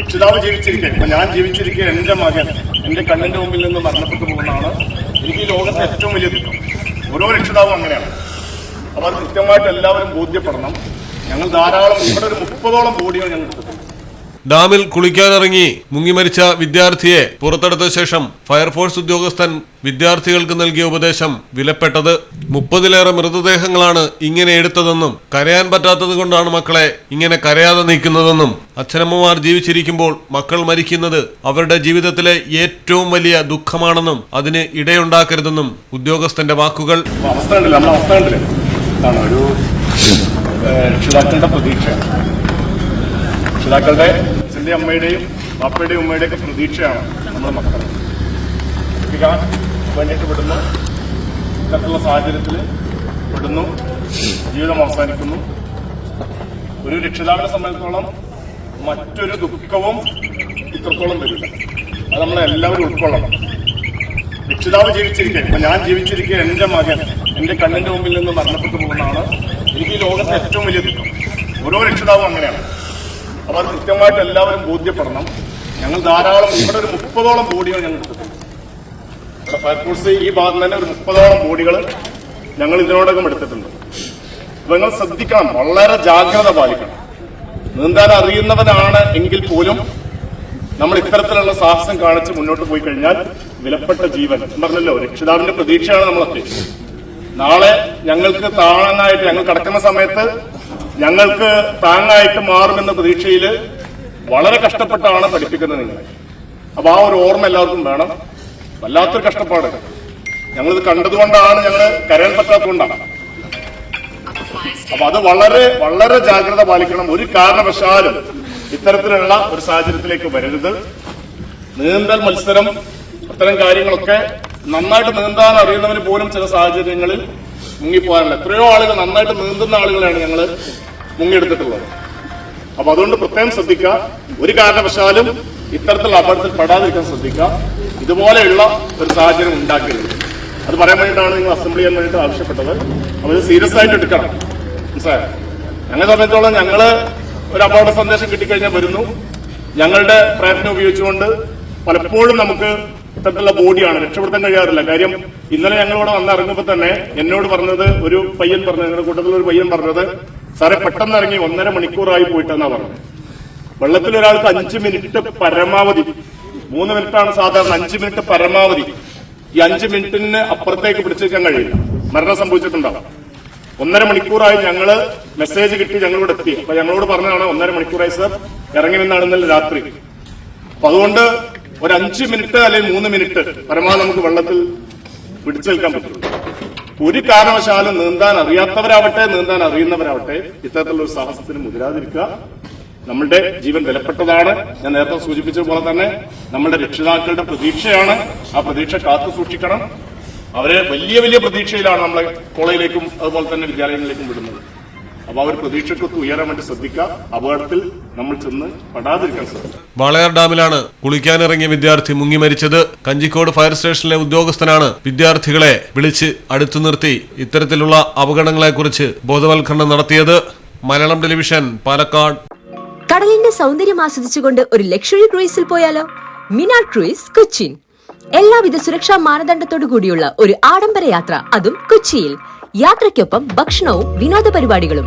രക്ഷിതാവ് ജീവിച്ചിരിക്കുക ഇപ്പൊ ഞാൻ ജീവിച്ചിരിക്കുക എന്റെ മകൻ എന്റെ കണ്ണിന്റെ മുമ്പിൽ നിന്ന് മരണപ്പെട്ടു പോകുന്നതാണ് എനിക്ക് ഈ ലോകത്തെ ഏറ്റവും വലിയ ദുഃഖം. ഓരോ രക്ഷിതാവും അങ്ങനെയാണ്. അപ്പൊ അത് കൃത്യമായിട്ട് എല്ലാവരും ബോധ്യപ്പെടണം. ഞങ്ങൾ ധാരാളം ഇവിടെ ഒരു മുപ്പതോളം ബോഡികൾ ഞങ്ങൾ എടുത്തിട്ടുണ്ട്. ഡാമിൽ കുളിക്കാനിറങ്ങി മുങ്ങിമരിച്ച വിദ്യാർത്ഥിയെ പുറത്തെടുത്ത ശേഷം ഫയർഫോഴ്സ് ഉദ്യോഗസ്ഥൻ വിദ്യാർത്ഥികൾക്ക് നൽകിയ ഉപദേശം വിലപ്പെട്ടത് മുപ്പതിലേറെ മൃതദേഹങ്ങളാണ് ഇങ്ങനെ എടുത്തതെന്നും കരയാൻ പറ്റാത്തത് കൊണ്ടാണ് മക്കളെ ഇങ്ങനെ കരയാതെ നീക്കുന്നതെന്നും അച്ഛനമ്മമാർ ജീവിച്ചിരിക്കുമ്പോൾ മക്കൾ മരിക്കുന്നത് അവരുടെ ജീവിതത്തിലെ ഏറ്റവും വലിയ ദുഃഖമാണെന്നും അതിന് ഇടയുണ്ടാക്കരുതെന്നും ഉദ്യോഗസ്ഥന്റെ വാക്കുകൾ. രക്ഷിതാക്കളുടെ പ്രതീക്ഷ. രക്ഷിതാക്കളുടെ അച്ഛന്റെ അമ്മയുടെയും പാപ്പയുടെയും ഉമ്മയുടെയൊക്കെ പ്രതീക്ഷയാണ് നമ്മുടെ മക്കൾ വിടുന്നു. ഇത്തരത്തിലുള്ള സാഹചര്യത്തിൽ വിടുന്നു. ജീവിതം അവസാനിക്കുന്നു. ഒരു രക്ഷിതാവിനെ സംബന്ധിച്ചിടത്തോളം മറ്റൊരു ദുഃഖവും ഇത്രത്തോളം വരില്ല. അത് നമ്മളെല്ലാവരും ഉൾക്കൊള്ളണം. രക്ഷിതാവ് ജീവിച്ചിരിക്കുക ഞാൻ ജീവിച്ചിരിക്കുക എന്റെ മകൻ എന്റെ കണ്ണിന്റെ മുമ്പിൽ നിന്ന് മരണപ്പെട്ടു പോകുന്നതാണ് എനിക്ക് ലോകത്തെ ഏറ്റവും വലിയ ദുഃഖം. ഓരോ രക്ഷിതാവും അങ്ങനെയാണ്. അപ്പൊ അത് കൃത്യമായിട്ട് എല്ലാവരും ബോധ്യപ്പെടണം. ഞങ്ങൾ ധാരാളം ഇവിടെ ഒരു മുപ്പതോളം ബോഡികൾ ഞങ്ങൾ എടുത്തിട്ടുണ്ട്. ഇവിടെ ഫയർഫോഴ്സ് ഈ ഭാഗത്ത് തന്നെ ഒരു മുപ്പതോളം ബോഡികൾ ഞങ്ങൾ ഇതിനോടകം എടുത്തിട്ടുണ്ട്. അപ്പൊ നിങ്ങൾ ശ്രദ്ധിക്കണം വളരെ ജാഗ്രത പാലിക്കണം. നീന്താൻ അറിയുന്നവനാണ് എങ്കിൽ പോലും നമ്മൾ ഇത്തരത്തിലുള്ള സാഹസം കാണിച്ച് മുന്നോട്ട് പോയി കഴിഞ്ഞാൽ വിലപ്പെട്ട ജീവൻ. പറഞ്ഞല്ലോ രക്ഷിതാവിന്റെ പ്രതീക്ഷയാണ് നമ്മളൊക്കെ നാളെ ഞങ്ങൾക്ക് താങ്ങായിട്ട് ഞങ്ങൾ കിടക്കുന്ന സമയത്ത് ഞങ്ങൾക്ക് താങ്ങായിട്ട് മാറുമെന്ന പ്രതീക്ഷയിൽ വളരെ കഷ്ടപ്പെട്ടാണ് പഠിപ്പിക്കുന്നത് നിങ്ങളെ അപ്പൊ ആ ഒരു ഓർമ്മ എല്ലാവർക്കും വേണം. വല്ലാത്തൊരു കഷ്ടപ്പാട്. ഞങ്ങളിത് കണ്ടതുകൊണ്ടാണ് ഞങ്ങൾ കരയാൻ പറ്റാത്തതുകൊണ്ടാണ്. അപ്പൊ അത് വളരെ വളരെ ജാഗ്രത പാലിക്കണം. ഒരു കാരണവശാലും ഇത്തരത്തിലുള്ള ഒരു സാഹചര്യത്തിലേക്ക് വരരുത്. നീന്തൽ മത്സരം അത്തരം കാര്യങ്ങളൊക്കെ നന്നായിട്ട് നീന്താൻ അറിയുന്നവന് പോലും ചില സാഹചര്യങ്ങളിൽ മുങ്ങിപ്പോകാനില്ല എത്രയോ ആളുകൾ നന്നായിട്ട് നീന്തുന്ന ആളുകളെയാണ് ഞങ്ങൾ മുങ്ങിയെടുത്തിട്ടുള്ളത്. അപ്പൊ അതുകൊണ്ട് പ്രത്യേകം ശ്രദ്ധിക്കുക. ഒരു കാരണവശാലും ഇത്തരത്തിലുള്ള അപകടത്തിൽ പെടാതിരിക്കാൻ ശ്രദ്ധിക്കുക. ഇതുപോലെയുള്ള ഒരു സാഹചര്യം ഉണ്ടാക്കരുത്. അത് പറയാൻ വേണ്ടിയിട്ടാണ് നിങ്ങൾ അസംബ്ലി ചെയ്യാൻ വേണ്ടിയിട്ട് ആവശ്യപ്പെട്ടത്. അപ്പൊ ഇത് സീരിയസ് ആയിട്ട് എടുക്കണം. മനസ്സിലായോ? ഞങ്ങളെ സംബന്ധിച്ചോളം ഞങ്ങൾ ഒരു അപകട സന്ദേശം കിട്ടിക്കഴിഞ്ഞാൽ വരുന്നു. ഞങ്ങളുടെ പ്രയത്നം ഉപയോഗിച്ചുകൊണ്ട് പലപ്പോഴും നമുക്ക് ഇത്തരത്തിലുള്ള ബോഡിയാണ്. രക്ഷപ്പെടുത്താൻ കഴിയാറില്ല. കാര്യം ഇന്നലെ ഞങ്ങളിവിടെ വന്നിറങ്ങുമ്പോൾ തന്നെ എന്നോട് പറഞ്ഞത് ഒരു പയ്യൻ പറഞ്ഞത് ഞങ്ങളുടെ കൂട്ടത്തിൽ ഒരു പയ്യൻ പറഞ്ഞത് സാറേ പെട്ടെന്ന് ഇറങ്ങി ഒന്നര മണിക്കൂറായി പോയിട്ടെന്നാ പറഞ്ഞത്. വെള്ളത്തിൽ ഒരാൾക്ക് അഞ്ച് മിനിറ്റ് പരമാവധി മൂന്ന് മിനിറ്റാണ് സാധാരണ അഞ്ച് മിനിറ്റ് പരമാവധി. ഈ അഞ്ച് മിനിറ്റിന് അപ്പുറത്തേക്ക് പിടിച്ചേക്കാൻ കഴിയില്ല. മരണം സംഭവിച്ചിട്ടുണ്ടാവും. ഒന്നര മണിക്കൂറായി ഞങ്ങൾ മെസ്സേജ് കിട്ടി ഞങ്ങളോട് എത്തി. അപ്പൊ ഞങ്ങളോട് പറഞ്ഞതാണ് ഒന്നര മണിക്കൂറായി സർ ഇറങ്ങി നിന്നാണ് ഇന്നലെ രാത്രി. അപ്പൊ അതുകൊണ്ട് ഒരു അഞ്ച് മിനിറ്റ് അല്ലെങ്കിൽ മൂന്ന് മിനിറ്റ് പരമാവധി നമുക്ക് വെള്ളത്തിൽ പിടിച്ചേൽക്കാൻ പറ്റും ഒരു കാരണവശാലും നീന്താൻ അറിയാത്തവരാവട്ടെ നീന്താൻ അറിയുന്നവരാവട്ടെ ഇത്തരത്തിലുള്ള ഒരു സാഹസത്തിന് മുതിരാതിരിക്കുക. നമ്മളുടെ ജീവൻ വിലപ്പെട്ടതാണ് ഞാൻ നേരത്തെ സൂചിപ്പിച്ച പോലെ തന്നെ നമ്മുടെ രക്ഷിതാക്കളുടെ പ്രതീക്ഷയാണ്. ആ പ്രതീക്ഷ കാത്തു സൂക്ഷിക്കണം. അവരെ വലിയ വലിയ പ്രതീക്ഷയിലാണ് നമ്മളെ കോളേജിലേക്കും അതുപോലെ തന്നെ വിദ്യാലയങ്ങളിലേക്കും വിടുന്നത്. അപ്പൊ അവർ പ്രതീക്ഷക്കൊത്ത് ഉയരാൻ വേണ്ടി ശ്രദ്ധിക്കുക. അപകടത്തിൽ നമ്മൾ ചെന്ന് പെടാതിരിക്കാൻ ശ്രദ്ധിക്കുക. വാളയാർ ഡാമിലാണ് കുളിക്കാനിറങ്ങിയ വിദ്യാർത്ഥി മുങ്ങി മരിച്ചത്. കഞ്ചിക്കോട് ഫയർ സ്റ്റേഷനിലെ ഉദ്യോഗസ്ഥനാണ് വിദ്യാർത്ഥികളെ വിളിച്ച് അടുത്തു നിർത്തി ഇത്തരത്തിലുള്ള അപകടങ്ങളെക്കുറിച്ച് ബോധവൽക്കരണം നടത്തിയത് മലയാളം ടെലിവിഷൻ പാലക്കാട്. കടലിന്റെ സൗന്ദര്യം ആസ്വദിച്ചുകൊണ്ട് ഒരു ലക്ഷറി ക്രൂയിസിൽ പോയാലോ? മിനാർ ക്രൂയിസ് കൊച്ചിൻ എല്ലാവിധ സുരക്ഷാ മാനദണ്ഡത്തോടു കൂടിയുള്ള ഒരു ആഡംബര യാത്ര അതും കൊച്ചിയിൽ. യാത്രയ്ക്കൊപ്പം ഭക്ഷണവും വിനോദ പരിപാടികളും.